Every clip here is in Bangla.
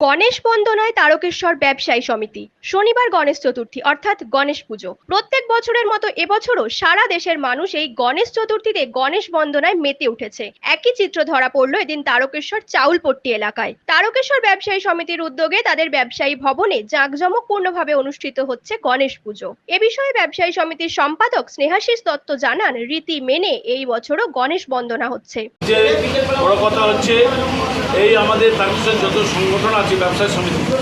গণেশ বন্দনায় তারকেশ্বর ব্যবসায়ী সমিতি, শনিবার গণেশ চতুর্থী, অর্থাৎ গণেশ পুজো। প্রত্যেক বছরের মতো এবছরও সারা দেশের মানুষ এই গণেশ চতুর্থীতে গণেশ বন্দনায় মেতে উঠেছে। একই চিত্র ধরা পড়ল এদিন তারকেশ্বর চাউলপট্টি এলাকায়। তারকেশ্বর ব্যবসায়ী সমিতির উদ্যোগে তাদের ব্যবসায়ী ভবনে জাঁকজমকপূর্ণভাবে অনুষ্ঠিত হচ্ছে গণেশ পুজো। এ বিষয়ে ব্যবসায়ী সমিতির সম্পাদক স্নেহাশিস দত্ত জানান, রীতি মেনে এই বছরও গণেশ বন্দনা হচ্ছে। বড় কথা হচ্ছে এই আমাদের তারকেশ্বর যত সংগঠন আছে, ব্যবসায় সমিতি।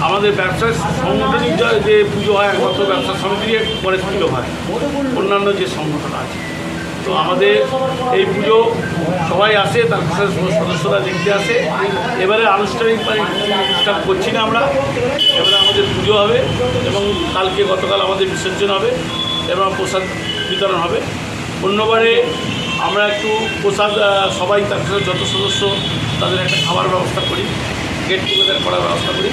আমাদের ব্যবসায় সাংগঠনিক যে- পুজো হয়, একমাত্র ব্যবসা সমিতি গণেশ পুজো হয়। অন্যান্য যে সংগঠন আছে। তো আমাদের এই পুজো সবাই আসে তারকেশ্বর সদস্যরা দেখতে আসে। এবারে আনুষ্ঠানিক অনুষ্ঠান করছি না আমরা। এবারে আমাদের পুজো হবে এবং কালকে গতকাল আমাদের বিসর্জন হবে এবং প্রসাদ বিতরণ হবে। অন্যবারে আমরা একটু প্রসাদ সবাই তার সাথে যত সদস্য তাদের একটা খাবার ব্যবস্থা করি গেট টুগেদার করার ব্যবস্থা করি।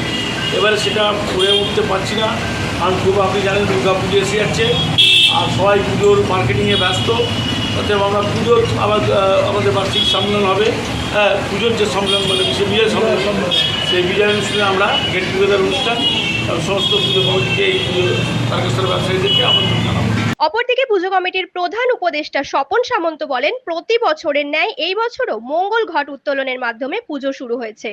এবারে সেটা করে উঠতে পারছি না, কারণ খুব আপনি জানেন দুর্গা পুজো এসে যাচ্ছে, আর সবাই পুজোর মার্কেটিংয়ে ব্যস্ত। অতএব আমরা পুজোর আবার আমাদের বার্ষিক সম্মেলন হবে। হ্যাঁ পুজোর যে সম্মেলন মানে সে বিজয় সম্মেলন, সেই বিজয় অনুষ্ঠানে আমরা গেট টুগেদার অনুষ্ঠান সমস্ত পুজো কমিটিকে এই পুজো তারকেশ্বর ব্যবসায়ীদেরকে আমন্ত্রণ জানাব। অপরদিকে পুজো কমিটির প্রধান উপদেষ্টা স্বপন সামন্ত বলেন, প্রতি বছরের ন্যায় এই বছরও মঙ্গল ঘট উত্তোলনের মাধ্যমে পুজো শুরু হয়েছে।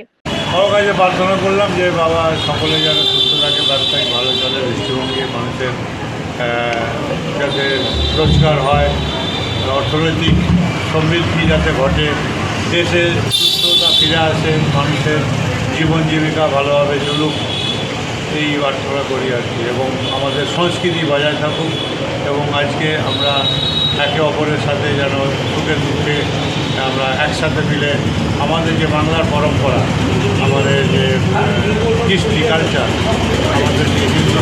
প্রার্থনা করলাম যে বাবা সকলে যেন সুস্থ থাকে ভালো চলে মানুষের যাতে রোজগার হয়, অর্থনৈতিক সমৃদ্ধি যাতে ঘটে, দেশে সুস্থতা ফিরে আসে, মানুষের জীবন জীবিকা ভালোভাবে চলুক। এই প্রার্থনা করি আর কি, এবং আমাদের সংস্কৃতি বজায় থাকুক, এবং আজকে আমরা একে অপরের সাথে যেন সুখে দুঃখে আমরা একসাথে মিলে আমাদের যে বাংলার পরম্পরা, আমাদের যে কৃষ্টি কালচার আমাদের যে হিন্দু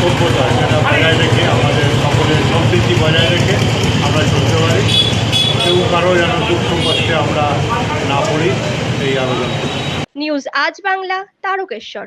সভ্যতা, সেটা বজায় রেখে, আমাদের সকলের সমৃদ্ধি বজায় রেখে আমরা চলতে পারি। কেউ কারও যেন দুঃখ কষ্টে আমরা না পড়ি, এই আবেদন। নিউজ আজ বাংলা, তারকেশ্বর।